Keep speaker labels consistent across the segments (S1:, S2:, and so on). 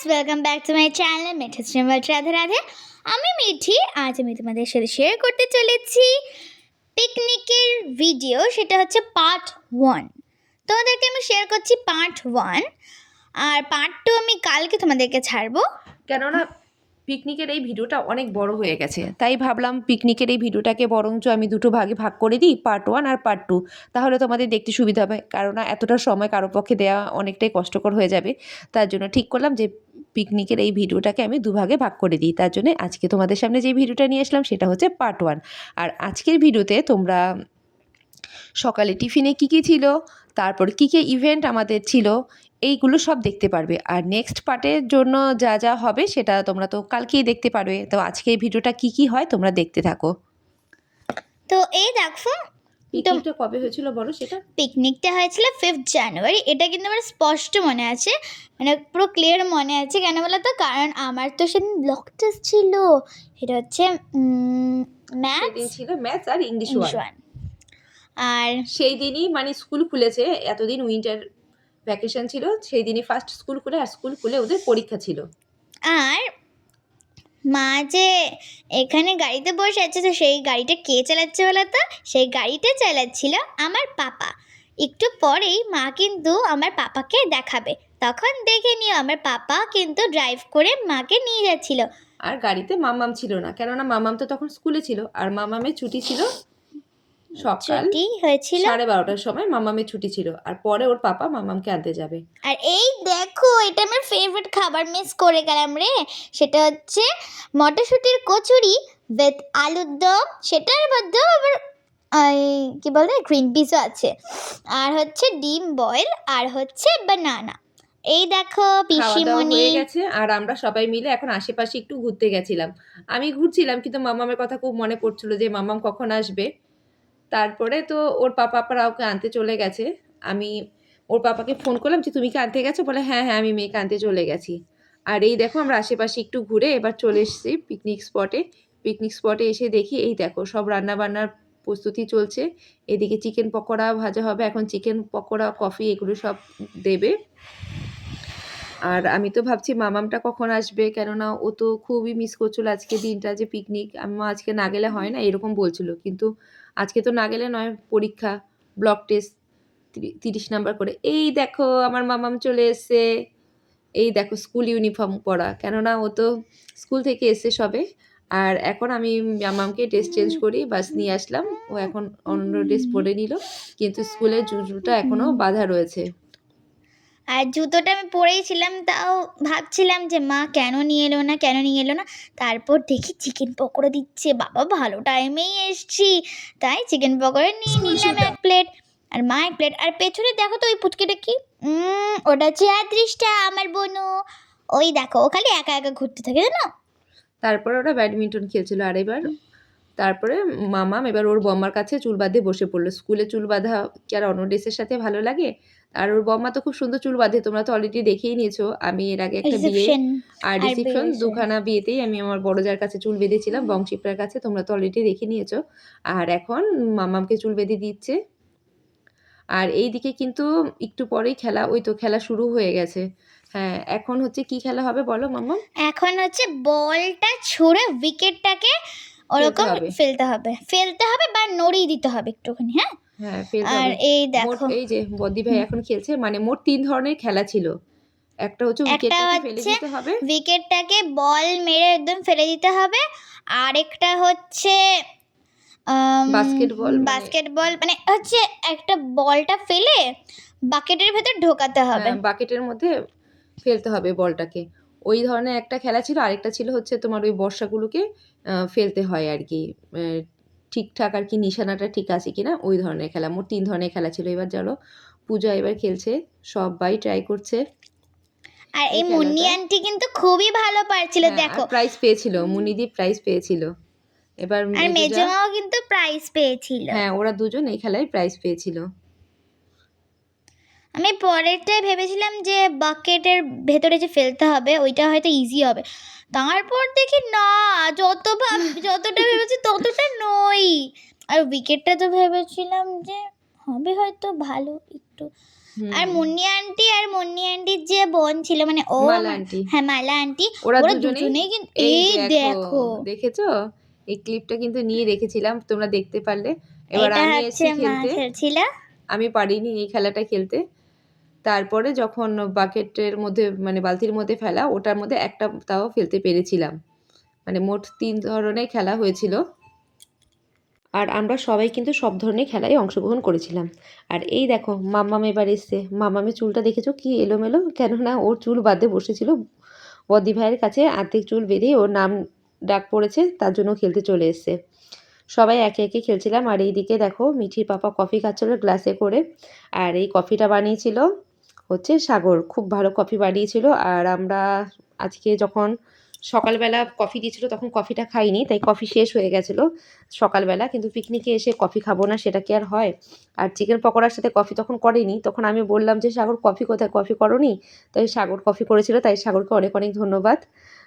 S1: Friends welcome back to my channel Mithi Shrimal Radhe Radhe আমি মিঠি, আজ আমি তোমাদের সাথে শেয়ার করতে চলেছি পিকনিকের ভিডিও সেটা হচ্ছে পার্ট ওয়ান তোমাদেরকে আমি শেয়ার করছি পার্ট ওয়ান আর পার্ট টু আমি কালকে তোমাদেরকে ছাড়বো।
S2: কেননা পিকনিকের এই ভিডিওটা অনেক বড় হয়ে গেছে, তাই ভাবলাম পিকনিকের এই ভিডিওটাকে বরঞ্চ আমি দুটো ভাগে ভাগ করে দিই পার্ট ওয়ান আর পার্ট টু তাহলে তোমাদের দেখতে সুবিধা হবে কারণ এতটা সময় কারও পক্ষে দেওয়া অনেকটাই কষ্টকর হয়ে যাবে। তার জন্য ঠিক করলাম যে পিকনিকের এই ভিডিওটাকে আমি দুভাগে ভাগ করে দিই। তার জন্য আজকে তোমাদের সামনে যে ভিডিওটা নিয়ে আসলাম সেটা হচ্ছে পার্ট ওয়ান আর আজকের ভিডিওতে তোমরা সকালে টিফিনে কী কী ছিল, তারপর কী কী ইভেন্ট আমাদের ছিল, এইগুলো সব দেখতে পারবে। আর নেক্সট পার্টের জন্য যা যা হবে সেটা তোমরা তো কালকেই দেখতে পারবে। তো আজকে এই ভিডিওটা কি কি হয় তোমরা দেখতে থাকো।
S1: তো এই দেখো
S2: পিকনিকটা কবে হয়েছিল বলো সেটা?
S1: পিকনিকটা হয়েছিল ফিফথ জানুয়ারি এটা কিন্তু আমার স্পষ্ট মনে আছে। মানে পুরো ক্লিয়ার মনে আছে কেন বলো তো? কারণ আমার তো সেদিন ব্লক টেস্ট ছিল। সেটা হচ্ছে ম্যাথ
S2: ছিল ম্যাথস আর ইংলিশ ওয়ান
S1: আর
S2: সেই দিনই মানে স্কুল খুলেছে এতদিন উইন্টার ভ্যাকেশন ছিল সেই দিনই ফার্স্ট স্কুল খুলে আর স্কুল খুলে ওদের পরীক্ষা ছিল।
S1: আর মা যে এখানে গাড়িতে বসে আছে, তো সেই গাড়িটা কে চালাচ্ছে বলো তো? সেই গাড়িটা চালাচ্ছিল আমার পাপা। একটু পরেই মা কিন্তু আমার পাপাকে দেখাবে। তখন দেখে নিও আমার পাপা কিন্তু ড্রাইভ করে মাকে নিয়ে যাচ্ছিল।
S2: আর গাড়িতে মামাম ছিল না। কেননা মামাম তো তখন স্কুলে ছিল। আর মামামের ছুটি ছিল সকাল
S1: ছুটি হয়েছিল।
S2: সাড়ে বারোটার সময় মামামের ছুটি ছিল। আর পরে ওর পাপা মামামকে আনতে যাবে।
S1: আর এই দেখো এটা আমার ফেভারিট খাবার মিস করে গেলাম রে। সেটা হচ্ছে মটরশুঁটির কচুরি উইথ আলুর দম। সেটার মধ্যেও আবার এই, কি বলে গ্রিন পিসও আছে। আর হচ্ছে ডিম বয়েল আর হচ্ছে বানানা এই দেখো পিসিমণি
S2: হয়ে গেছে আর আমরা সবাই মিলে এখন আশেপাশে একটু ঘুরতে গেছিলাম। আমি ঘুরছিলাম কিন্তু মামামের কথা খুব মনে পড়ছিল যে মামাম কখন আসবে। তারপরে তো ওর পাপা আপারা ওকে আনতে চলে গেছে। আমি ওর পাপাকে ফোন করলাম যে, তুমি কি আনতে গেছো? বলে হ্যাঁ হ্যাঁ আমি মেয়েকে আনতে চলে গেছি। আর এই দেখো আমরা আশেপাশে একটু ঘুরে এবার চলে এসেছি পিকনিক স্পটে পিকনিক স্পটে এসে দেখি, এই দেখো সব রান্না বান্নার প্রস্তুতি চলছে। এদিকে চিকেন পকোড়া ভাজা হবে, এখন চিকেন পকোড়া কফি এগুলো সব দেবে। আর আমি তো ভাবছি মামামটা কখন আসবে? কেননা ও তো খুবই মিস করছিল আজকে দিনটা যে পিকনিক আমি আজকে না গেলে হয় না, এরকম বলছিল। কিন্তু আজকে তো না গেলে নয়, পরীক্ষা ব্লক টেস্ট তিরিশ নাম্বার করে। এই দেখো, আমার মামাম চলে এসছে। এই দেখো স্কুল ইউনিফর্ম পরা। কেননা ও তো স্কুল থেকে এসে সবে। আর এখন আমি মামামকে ড্রেস চেঞ্জ করি, বাস নিয়ে আসলাম। ও এখন অন্য ড্রেস পরে নিল। কিন্তু স্কুলের জুজুটা এখনও বাধা রয়েছে।
S1: আর জুতোটা আমি পরেই ছিলাম তাও ভাবছিলাম যে মা কেন নিয়ে এলো না কেন নিয়ে এলো না? তারপর দেখি চিকেন পকোড়া দিচ্ছে। বাবা ভালো টাইমেই এসছি। তাই চিকেন পকোড়া নিয়ে নিলাম এক প্লেট। আর মা এক প্লেট। আর পেছনে দেখো তো ওই পুচকিটা কি? ওটা হচ্ছে আদৃষ্টা আমার বোনু। ওই দেখো ও খালি একা একা ঘুরতে থাকে জানো?
S2: তারপর ওরা ব্যাডমিন্টন খেলছিল আর এবার তারপরে মামাম এবার ওর বম্মার কাছে চুল বাঁধে বসে পড়ল। স্কুলে চুল বাঁধা কি আর অন্য ড্রেসের সাথে ভালো লাগে? আর ওর বম্মা তো খুব সুন্দর চুল বাঁধে তোমরা তো অলরেডি দেখেই নিয়েছো। আমি এর আগে একটা বিয়ে আর রিসেপশন দুখানা বিয়েতেই আমি আমার বড় যার কাছে চুল বেঁধেছিলাম বংশীপ্রার কাছে তোমরা তো অলরেডি দেখে নিয়েছো। আর এখন মামামকে চুল বেঁধে দিচ্ছে। আর এই দিকে কিন্তু একটু পরেই খেলা ওই তো খেলা শুরু হয়ে গেছে। হ্যাঁ এখন হচ্ছে কি খেলা হবে বলো মামা
S1: এখন হচ্ছে বলটা ছুঁড়ে উইকেটটাকে ওরকম ফেলতে হবে। ফেলতে হবে। বা নড়িয়ে দিতে হবে একটুখানি হ্যাঁ?
S2: হ্যাঁ
S1: আর এই দেখো।
S2: এই যে বদ্দি ভাই এখন খেলছে মানে মোট তিন ধরনের খেলা ছিল। একটা হচ্ছে উইকেটটাকে ফেলে দিতে হবে।
S1: উইকেটটাকে বল মেরে একদম ফেলে দিতে হবে। আরেকটা হচ্ছে
S2: বাস্কেটবল মানে-
S1: বাস্কেটবল মানে হচ্ছে একটা বলটা ফেলে বাকেটের ভেতর ঢোকাতে হবে।
S2: হ্যাঁ, বাকেটের মধ্যে ফেলতে হবে বলটাকে। ওই ধরনের একটা খেলা ছিল আরেকটা ছিল হচ্ছে তোমার ওই বর্ষাগুলোকে ফেলতে হয় আর কি। ঠিকঠাক আর কি নিশানাটা ঠিক আছে কিনা ওই ধরনের খেলা। মোট তিন ধরনের খেলা ছিল। এবার চলো পূজা এবার খেলছে সবাই ট্রাই করছে।
S1: আর এই মুন্নি আন্টি কিন্তু খুবই ভালো পারছিল দেখো।
S2: প্রাইজ পেয়েছিল মুনিদি প্রাইজ পেয়েছিল। এবার
S1: আর মেজমাও কিন্তু প্রাইজ পেয়েছিল।
S2: হ্যাঁ ওরা দুজন এই খেলায় প্রাইজ পেয়েছিল।
S1: আমি পরেরটাই ভেবেছিলাম যে বাকেটের ভেতরে যে ফেলতে হবে ওইটা হয়তো ইজি হবে। তারপর দেখি না যত ভাব যতটা ভেবেছি ততটা নই। আর উইকেটটা তো ভেবেছিলাম যে হবে হয়তো ভালো একটু। আর মুন্নি আন্টি আর মুন্নি আন্টির যে বোন ছিল মানে ও হ্যাঁ মালা আন্টি
S2: ওরা দুজনেই?
S1: কিন্তু
S2: এই দেখো
S1: দেখো।
S2: দেখেছ? এই ক্লিপটা কিন্তু নিয়ে রেখেছিলাম তোমরা দেখতে পারলে। এবার
S1: এটা
S2: আমি
S1: হচ্ছে
S2: এসে খেলতে।
S1: খেলছিল
S2: আমি পারিনি এই খেলাটা খেলতে। তারপরে যখন বাকেটের মধ্যে মানে বালতির মধ্যে ফেলা, ওটার মধ্যে একটা তাও ফেলতে পেরেছিলাম। মানে মোট তিন ধরনের খেলা হয়েছিল। আর আমরা সবাই কিন্তু সব ধরনের খেলায় অংশগ্রহণ করেছিলাম। আর এই দেখো, মাম্মাম এবার এসছে। মাম্মামের চুলটা দেখেছ? কি এলোমেলো? কেননা ওর চুল বাঁধে বসেছিল। বদ্দি ভাইয়ের কাছে আর্ধেক চুল বেঁধে ওর নাম ডাক পড়েছে, তার জন্য খেলতে চলে এসছে। সবাই একে একে খেলছিলাম। আর এইদিকে দেখো, মিঠির পাপা কফি খাচ্ছিল গ্লাসে করে। আর এই কফিটা বানিয়েছিল। হচ্ছে সাগর। খুব ভালো কফি বানিয়েছিল আর আমরা আজকে যখন সকালবেলা কফি দিয়েছিল তখন কফিটা খাইনি, তাই কফি শেষ হয়ে গেছিল সকালবেলা। কিন্তু পিকনিকে এসে কফি খাব না, সেটা কি আর হয়? আর চিকেন পকোড়ার সাথে কফি তখন করেনি। তখন আমি বললাম যে, সাগর, কফি কোথায়? কফি করনি? তাই সাগর কফি করেছিল, তাই সাগরকে অনেক অনেক ধন্যবাদ।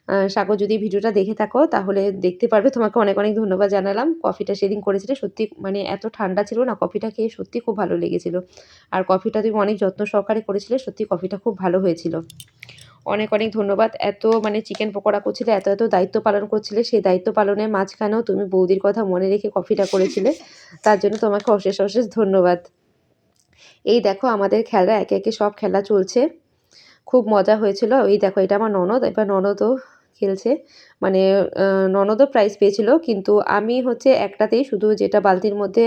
S2: সাগর, যদি ভিডিওটা দেখে থাকো, তাহলে দেখতে পারবে। তোমাকে অনেক অনেক ধন্যবাদ জানালাম। কফিটা সেদিন করেছিলে, সত্যি মানে এত ঠান্ডা ছিল না, কফিটা খেয়ে সত্যি খুব ভালো লেগেছিল। আর কফিটা তুমি অনেক যত্ন সহকারে করেছিলে, সত্যি কফিটা খুব ভালো হয়েছিল। অনেক অনেক ধন্যবাদ। এত মানে চিকেন পকোড়া করছিলে, এত এত দায়িত্ব পালন করছিলে, সেই দায়িত্ব পালনের মাঝখানেও তুমি বৌদির কথা মনে রেখে কফিটা করেছিলে। তার জন্য তোমাকে অশেষ অশেষ ধন্যবাদ। এই দেখো, আমাদের খেলা একে একে সব খেলা চলছে। খুব মজা হয়েছিল। এই দেখো, এটা আমার ননদ, এবার ননদও খেলছে। মানে ননদও প্রাইজ পেয়েছিল, কিন্তু আমি হচ্ছে একটাতেই শুধু যেটা বালতির মধ্যে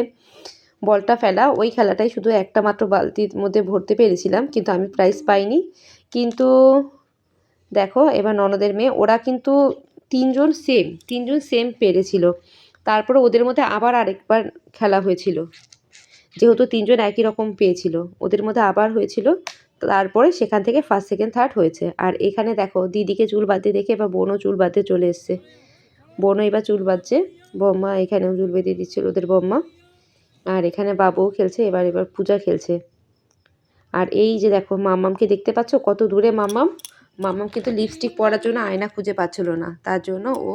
S2: বলটা ফেলা, ওই খেলাটাই শুধু একটা মাত্র বালতির মধ্যে ভরতে পেরেছিলাম, কিন্তু আমি প্রাইজ পাইনি। কিন্তু দেখো, এবার ননদের মেয়ে, ওরা কিন্তু তিনজন সেম তিনজন সেম পেরেছিল। তারপরে ওদের মধ্যে আবার আরেকবার খেলা হয়েছিল। যেহেতু তিনজন একই রকম পেয়েছিল, ওদের মধ্যে আবার হয়েছিল। তারপরে সেখান থেকে ফার্স্ট সেকেন্ড থার্ড হয়েছে। আর এখানে দেখো, দিদিকে চুল বাঁধতে দেখে এবার বোনও চুল বাঁধতে চলে এসছে। বোনও এবার চুল বাঁধছে। বম্মা এখানেও চুল বেঁধে দিচ্ছিল ওদের বম্মা আর এখানে বাবুও খেলছে, এবার এবার পূজা খেলছে। আর এই যে দেখো মাম্মামকে দেখতে পাচ্ছ? কত দূরে মাম্মাম মাম্মাম কিন্তু লিপস্টিক পরার জন্য আয়না খুঁজে পাচ্ছিল না। তার জন্য ও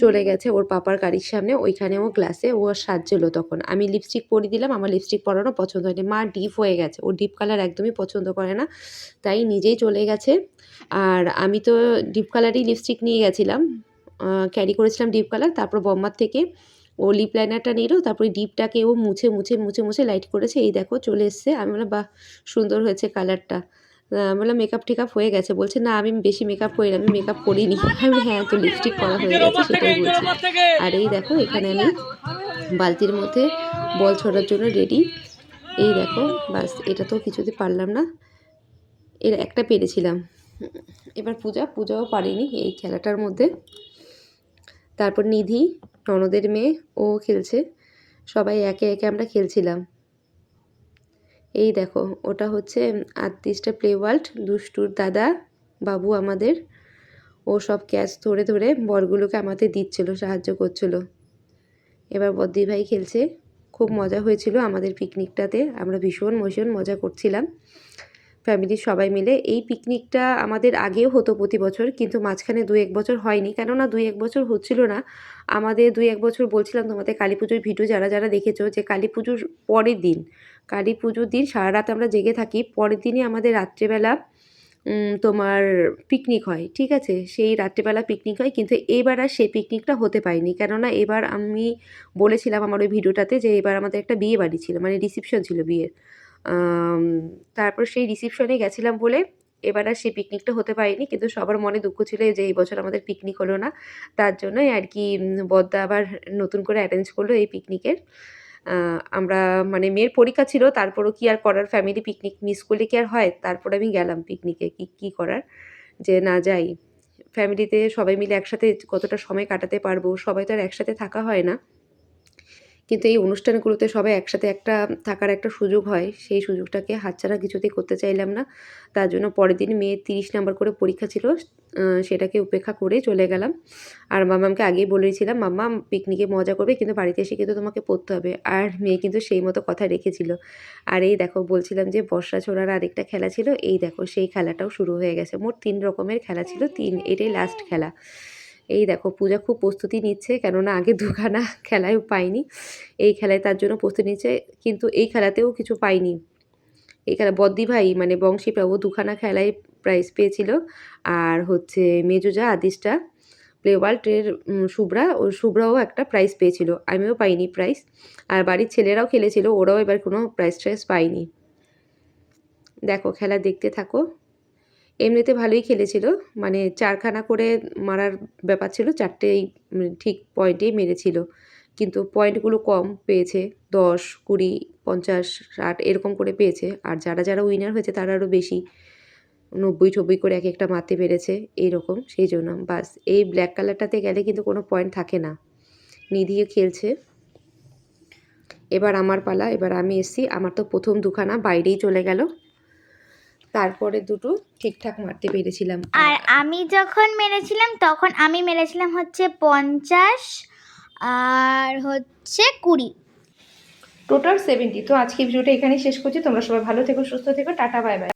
S2: চলে গেছে ওর পাপার গাড়ির সামনে, ওইখানে ও গ্লাসে ও সাজছিল তখন। আমি লিপস্টিক পরিয়ে দিলাম, আমার লিপস্টিক পরানো পছন্দ হয়নি। মা ডিপ হয়ে গেছে, ও ডিপ কালার একদমই পছন্দ করে না, তাই নিজেই চলে গেছে। আর আমি তো ডিপ কালারই লিপস্টিক নিয়ে গেছিলাম ক্যারি করেছিলাম ডিপ কালার তারপর বম্মার থেকে ও লিপ লাইনারটা নিল, তারপরে ডিপটাকে ও মুছে মুছে মুছে মুছে লাইট করেছে। এই দেখো চলে এসছে, আমি বললাম, বাহ, সুন্দর হয়েছে কালারটা বললাম মেকআপ টেকআপ হয়ে গেছে। বলছে না আমি বেশি মেকআপ করি না আমি মেকআপ করিনি। আমি হ্যাঁ তো লিপস্টিক করা হয়ে গেছে সেটাই বলছি। আর এই দেখো এখানে আমি বালতির মধ্যে বল ছোড়ার জন্য রেডি এই দেখো বাস এটা তো কিছুতে পারলাম না। এর একটা পেরেছিলাম। এবার পূজা পূজাও পারিনি এই খেলাটার মধ্যে। তারপর নিধি ননদের মেয়ে ও খেলছে। সবাই একে একে আমরা খেলছিলাম। এই দেখো, ওটা হচ্ছে আটত্রিশটা প্লে ওয়ার্ল্ড দুষ্টুর দাদা, বাবু আমাদের। ও সব ক্যাচ ধরে ধরে বলগুলোকে আমাদের দিচ্ছিল, সাহায্য করছিল। এবার বদ্দি ভাই খেলছে। খুব মজা হয়েছিল আমাদের পিকনিকটাতে আমরা ভীষণ ভীষণ মজা করছিলাম। ফ্যামিলির সবাই মিলে। এই পিকনিকটা আমাদের আগেও হতো প্রতি বছর, কিন্তু মাঝখানে দু এক বছর হয়নি। কেননা দুই এক বছর হচ্ছিল না। আমাদের দুই এক বছর বলছিলাম তোমাদের কালী পুজোর ভিডিও যারা যারা দেখেছ, যে কালী পুজোর পরের দিন কালী পুজোর দিন সারা রাত আমরা জেগে থাকি। পরের দিনই আমাদের রাত্রেবেলা তোমার পিকনিক হয়, ঠিক আছে? সেই রাত্রেবেলা পিকনিক হয়, কিন্তু এবার আর সেই পিকনিকটা হতে পারেনি। কেননা এবার আমি বলেছিলাম আমার ওই ভিডিওটাতে যে এবার আমাদের একটা বিয়ে বাড়ি ছিল মানে রিসিপশন ছিল বিয়ের। তারপর সেই রিসিপশনে গেছিলাম বলে এবার আর সেই পিকনিকটা হতে পারেনি, কিন্তু সবার মনে দুঃখ ছিল যে এই বছর আমাদের পিকনিক হলো না। তার জন্যই আর কি বদ্দা আবার নতুন করে অ্যারেঞ্জ করল এই পিকনিকের আমরা মানে মেয়ের পরীক্ষা ছিল, তারপরও কি আর করার? ফ্যামিলি পিকনিক মিস করলে কি আর হয়? তারপর আমি গেলাম পিকনিকে কি কি করার? যে না যাই ফ্যামিলিতে সবাই মিলে একসাথে কতটা সময় কাটাতে পারব? সবাই তো আর একসাথে থাকা হয় না। কিন্তু এই অনুষ্ঠানগুলোতে সবাই একসাথে একটা থাকার একটা সুযোগ হয়, সেই সুযোগটাকে হাতছাড়া কিছুতেই করতে চাইলাম না। তার জন্য পরের দিন মেয়ে তিরিশ নাম্বার করে পরীক্ষা ছিল সেটাকে উপেক্ষা করে চলে গেলাম। আর মামামকে আগেই বলেছিলাম, মাম্মা, পিকনিকে মজা করবে, কিন্তু বাড়িতে এসে কিন্তু তোমাকে পড়তে হবে। আর মেয়ে কিন্তু সেই মতো কথা রেখেছিল। আর এই দেখো, বলছিলাম যে বর্ষা ছোড়ার আরেকটা খেলা ছিল, এই দেখো, সেই খেলাটাও শুরু হয়ে গেছে। মোট তিন রকমের খেলা ছিল, তিন, এটাই লাস্ট খেলা। এই দেখো, পূজা খুব প্রস্তুতি নিচ্ছে, কেননা আগে দুখানা খেলায়ও পাইনি এই খেলায় তার জন্য প্রস্তুতি নিচ্ছে, কিন্তু এই খেলাতেও কিছু পাইনি এখানে বদ্দি ভাই মানে বংশীপ্রা ও দুখানা খেলায় প্রাইজ পেয়েছিল। আর হচ্ছে মেজোজা আদিশটা প্লে ওয়ার্ল্ডের শুভ্রা, ও শুভ্রাও একটা প্রাইজ পেয়েছিল। আমিও পাইনি প্রাইজ আর বাড়ির ছেলেরাও খেলেছিল, ওরাও এবার কোনো প্রাইজ ট্রাইজ পায়নি। দেখো, খেলা দেখতে থাকো। এমনিতে ভালোই খেলেছিল। মানে চারখানা করে মারার ব্যাপার ছিল, চারটেই ঠিক পয়েন্টেই মেরেছিল। কিন্তু পয়েন্টগুলো কম পেয়েছে, দশ, কুড়ি, পঞ্চাশ, ষাট এরকম করে পেয়েছে। আর যারা যারা উইনার হয়েছে তারা আরও বেশি, নব্বই টব্বই করে এক একটা মারতে পেরেছে এইরকম সেই জন্য। বাস, এই ব্ল্যাক কালারটাতে গেলে কিন্তু কোনো পয়েন্ট থাকে না। নিধিও খেলছে। এবার আমার পালা, এবার আমি এসছি, আমার তো প্রথম দুখানা বাইরেই চলে গেল। তারপরে দুটো ঠিকঠাক মারতে পেরেছিলাম।
S1: আর আমি যখন মেরেছিলাম তখন আমি মেরেছিলাম হচ্ছে পঞ্চাশ আর হচ্ছে কুড়ি।
S2: টোটাল সেভেন্টি তো আজকে ভিডিওটা এখানেই শেষ করছি। তোমরা সবাই ভালো থেকো সুস্থ থেকো টাটা বাই বাই